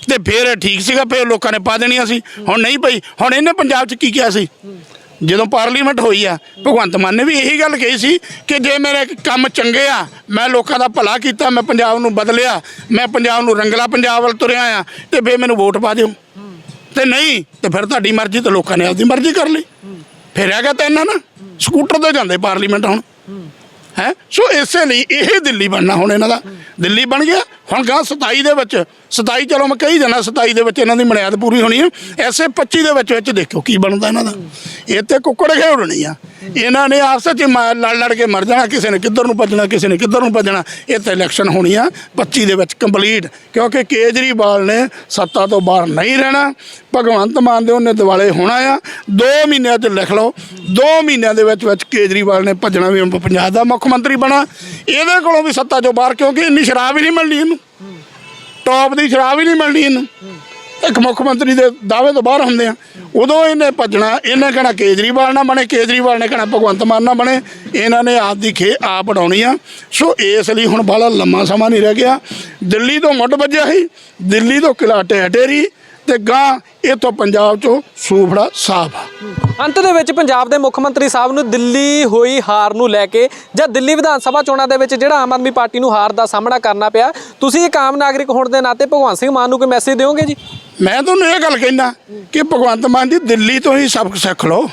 S1: ਤੇ ਫਿਰ ਠੀਕ ਸੀਗਾ ਫਿਰ ਲੋਕਾਂ ਨੇ ਪਾ ਦੇਣੀਆਂ ਸੀ ਹੁਣ ਨਹੀਂ ਪਈ ਹੁਣ ਇਹਨੇ ਪੰਜਾਬ 'ਚ ਕੀ ਕਿਹਾ ਸੀ ਜਦੋਂ ਪਾਰਲੀਮੈਂਟ ਹੋਈ ਆ, ਭਗਵੰਤ ਮਾਨ ਨੇ ਵੀ ਇਹੀ ਗੱਲ ਕਹੀ ਸੀ ਕਿ ਜੇ ਮੇਰੇ ਕੰਮ ਚੰਗੇ ਆ, ਮੈਂ ਲੋਕਾਂ ਦਾ ਭਲਾ ਕੀਤਾ, ਮੈਂ ਪੰਜਾਬ ਨੂੰ ਬਦਲਿਆ, ਮੈਂ ਪੰਜਾਬ ਨੂੰ ਰੰਗਲਾ ਪੰਜਾਬ ਵੱਲ ਤੁਰਿਆ ਆ, ਤੇ ਫੇਰ ਮੈਨੂੰ ਵੋਟ ਪਾ ਦਿਓ। ਤੇ ਨਹੀਂ, ਤੇ ਫਿਰ ਤੁਹਾਡੀ ਮਰਜ਼ੀ ਤੇ ਲੋਕਾਂ ਨੇ ਆਪਦੀ ਮਰਜ਼ੀ ਕਰ ਲਈ। ਫਿਰ ਹੈਗਾ ਤਾਂ ਇਹਨਾਂ ਨਾ ਸਕੂਟਰ ਤੇ ਜਾਂਦੇ ਪਾਰਲੀਮੈਂਟ ਹੁਣ। ਹੈ? ਸੋ ਇਸੇ ਲਈ ਇਹ ਦਿੱਲੀ ਬਣਨਾ ਹੁਣ ਇਹਨਾਂ ਦਾ। ਦਿੱਲੀ ਬਣ ਗਿਆ। ਹੁਣ ਗਾਂ 27 ਦੇ ਵਿੱਚ। 27 ਚਲੋ ਮੈਂ ਕਹੀ ਜਾਣਾ 27 ਦੇ ਵਿੱਚ ਇਹਨਾਂ ਦੀ ਮਨਿਆਦ ਪੂਰੀ ਹੋਣੀ ਹੈ। ਐਸੇ 25 ਦੇ ਵਿੱਚ ਵਿੱਚ ਦੇਖੋ ਕੀ ਬਣਦਾ ਇਹਨਾਂ ਦਾ। ਇਹ ਤੇ ਕੁੱਕੜ ਖੇਡਣੀ ਆ। ਇਹਨਾਂ ਨੇ ਆਪਸ ਵਿੱਚ ਮ- ਲੜ ਲੜ ਕੇ ਮਰ ਜਾਣਾ, ਕਿਸੇ ਨੇ ਕਿੱਧਰ ਨੂੰ ਭੱਜਣਾ, ਕਿਸੇ ਨੇ ਕਿੱਧਰ ਨੂੰ ਭੱਜਣਾ, ਇਹ ਤਾਂ ਇਲੈਕਸ਼ਨ ਹੋਣੀ ਆ 25 ਦੇ ਵਿੱਚ ਕੰਪਲੀਟ ਕਿਉਂਕਿ ਕੇਜਰੀਵਾਲ ਨੇ ਸੱਤਾ ਤੋਂ ਬਾਹਰ ਨਹੀਂ ਰਹਿਣਾ, ਭਗਵੰਤ ਮਾਨ ਦੇ ਉਹਨੇ ਦਿਵਾਲੇ ਹੋਣਾ ਆ 2 ਮਹੀਨਿਆਂ 'ਚ ਲਿਖ ਲਓ 2 ਮਹੀਨਿਆਂ ਦੇ ਵਿੱਚ ਵਿੱਚ ਕੇਜਰੀਵਾਲ ਨੇ ਭੱਜਣਾ ਵੀ ਪੰਜਾਬ ਦਾ ਮੁੱਖ ਮੰਤਰੀ ਬਣਾ, ਇਹਦੇ ਕੋਲੋਂ ਵੀ ਸੱਤਾ ਚੋਂ ਬਾਹਰ, ਕਿਉਂਕਿ ਇੰਨੀ ਸ਼ਰਾਬ ਹੀ ਨਹੀਂ ਮਿਲਣੀ ਇਹਨੂੰ, ਟੌਪ ਦੀ ਸ਼ਰਾਬ ਹੀ ਨਹੀਂ ਮਿਲਣੀ ਇਹਨੂੰ। ਇੱਕ ਮੁੱਖ ਮੰਤਰੀ ਦੇ ਦਾਅਵੇ ਤੋਂ ਬਾਹਰ ਹੁੰਦੇ ਆ। ਉਦੋਂ ਇਹਨੇ ਭੱਜਣਾ, ਇਹਨੇ ਕਹਿਣਾ ਕੇਜਰੀਵਾਲ ਨਾ ਬਣੇ, ਕੇਜਰੀਵਾਲ ਨੇ ਕਹਿਣਾ ਭਗਵੰਤ ਮਾਨ ਨਾ ਬਣੇ। ਇਹਨਾਂ ਨੇ ਆਪ ਦੀ ਖੇ ਆਪ ਬਣਾਉਣੀ ਆ। ਸੋ ਇਸ ਲਈ ਹੁਣ ਬਾਹਲਾ ਲੰਮਾ ਸਮਾਂ ਨਹੀਂ ਰਹਿ ਗਿਆ। ਦਿੱਲੀ ਤੋਂ ਮੁੱਢ ਵੱਜਿਆ ਸੀ। ਦਿੱਲੀ ਤੋਂ ਕਿਲਾ ਟੇਰੀ ਤੇ ਗਾਂ ਇਥੋਂ ਪੰਜਾਬ ਚੋਂ ਸੂਫੜਾ ਸਾਫ਼ ਆ।
S2: ਅੰਤ ਦੇ ਵਿੱਚ ਪੰਜਾਬ ਦੇ ਮੁੱਖ ਮੰਤਰੀ ਸਾਹਿਬ ਨੂੰ ਦਿੱਲੀ ਹੋਈ ਹਾਰ ਨੂੰ ਲੈ ਕੇ ਜਾਂ ਦਿੱਲੀ ਵਿਧਾਨ ਸਭਾ ਚੋਣਾਂ ਦੇ ਵਿੱਚ ਜਿਹੜਾ ਆਮ ਆਦਮੀ ਪਾਰਟੀ ਨੂੰ ਹਾਰ ਦਾ ਸਾਹਮਣਾ ਕਰਨਾ ਪਿਆ, ਤੁਸੀਂ ਇੱਕ ਆਮ ਨਾਗਰਿਕ ਹੋਣ ਦੇ ਨਾਤੇ ਭਗਵੰਤ ਸਿੰਘ ਮਾਨ ਨੂੰ ਕੋਈ ਮੈਸੇਜ ਦਿਓਗੇ ਜੀ?
S1: ਮੈਂ ਤੁਹਾਨੂੰ ਇਹ ਗੱਲ ਕਹਿੰਦਾ ਕਿ ਭਗਵੰਤ ਮਾਨ ਜੀ ਦਿੱਲੀ ਤੋਂ ਹੀ ਸਬਕ ਸਿੱਖ ਲਓ।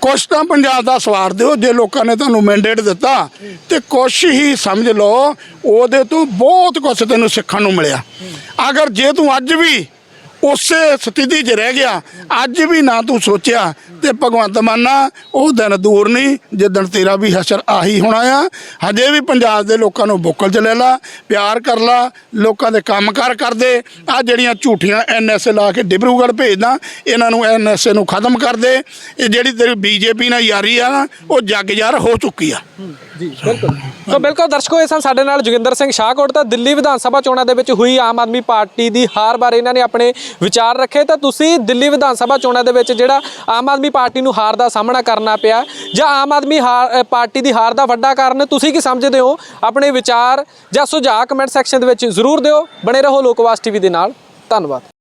S1: ਕੁਛ ਤਾਂ ਪੰਜਾਬ ਦਾ ਸਵਾਰ ਦਿਓ, ਜੇ ਲੋਕਾਂ ਨੇ ਤੁਹਾਨੂੰ ਮੈਂਡੇਟ ਦਿੱਤਾ, ਤੇ ਕੁਛ ਹੀ ਸਮਝ ਲਓ, ਉਹਦੇ ਤੋਂ ਬਹੁਤ ਕੁਛ ਤੈਨੂੰ ਸਿੱਖਣ ਨੂੰ ਮਿਲਿਆ। ਅਗਰ ਜੇ ਤੂੰ ਅੱਜ ਵੀ ਉਸੇ ਸਥਿਤੀ 'ਚ ਰਹਿ ਗਿਆ। ਅੱਜ ਵੀ ਨਾ ਤੂੰ ਸੋਚਿਆ ਤੇ ਭਗਵੰਤ ਮਾਨਾ ਉਹ ਦਿਨ ਦੂਰ ਨਹੀਂ, ਜਿੱਦਣ ਤੇਰਾ ਵੀ ਹਸ਼ਰ ਆਹੀ ਹੋਣਾ ਆ। ਹਜੇ ਵੀ ਪੰਜਾਬ ਦੇ ਲੋਕਾਂ ਨੂੰ ਬੁੱਕਲ ਚ ਲੈ ਲਾ, ਪਿਆਰ ਕਰ ਲਾ, ਲੋਕਾਂ ਦੇ ਕੰਮਕਾਰ ਕਰਦੇ ਆ ਜਿਹੜੀਆਂ ਝੂਠੀਆਂ ਐਨਐਸਏ ਲਾ ਕੇ ਡਿਬਰੂਗੜ੍ਹ ਭੇਜਦਾ, ਇਹਨਾਂ ਨੂੰ ਐਨਐਸਏ ਨੂੰ ਖਤਮ ਕਰ ਦੇ। ਇਹ ਜਿਹੜੀ ਤੇਰੀ ਬੀਜੇਪੀ ਨਾਲ ਯਾਰੀ ਆ ਨਾ, ਉਹ ਜੱਗ ਯਾਰ ਹੋ ਚੁੱਕੀ ਆ।
S2: ਜੀ ਬਿਲਕੁਲ। ਤਾਂ ਬਿਲਕੁਲ ਦਰਸ਼ਕੋ ਇਹ ਸਨ ਸਾਡੇ ਨਾਲ ਜੋਗਿੰਦਰ ਸਿੰਘ ਸ਼ਾਹਕੋਟ ਤਾਂ ਦਿੱਲੀ ਵਿਧਾਨ ਸਭਾ ਚੋਣਾਂ ਦੇ ਵਿੱਚ ਹੋਈ ਆਮ ਆਦਮੀ ਪਾਰਟੀ ਦੀ ਹਾਰ ਬਾਰੇ ਇਹਨਾਂ ਨੇ ਆਪਣੇ ਵਿਚਾਰ ਰੱਖੇ। ਤਾਂ ਤੁਸੀਂ ਦਿੱਲੀ ਵਿਧਾਨ ਸਭਾ ਚੋਣਾਂ ਦੇ ਵਿੱਚ ਜਿਹੜਾ ਆਮ ਆਦਮੀ ਪਾਰਟੀ ਨੂੰ ਹਾਰ ਦਾ ਸਾਹਮਣਾ ਕਰਨਾ ਪਿਆ ਜਾਂ ਆਮ ਆਦਮੀ ਪਾਰਟੀ ਦੀ ਹਾਰ ਦਾ ਵੱਡਾ ਕਾਰਨ ਤੁਸੀਂ ਕੀ ਸਮਝਦੇ ਹੋ? ਆਪਣੇ ਵਿਚਾਰ ਜਾਂ ਸੁਝਾਅ ਕਮੈਂਟ ਸੈਕਸ਼ਨ ਦੇ ਵਿੱਚ ਜ਼ਰੂਰ ਦਿਓ। ਬਣੇ ਰਹੋ ਲੋਕਵਾਸ ਟੀਵੀ ਦੇ ਨਾਲ। ਧੰਨਵਾਦ।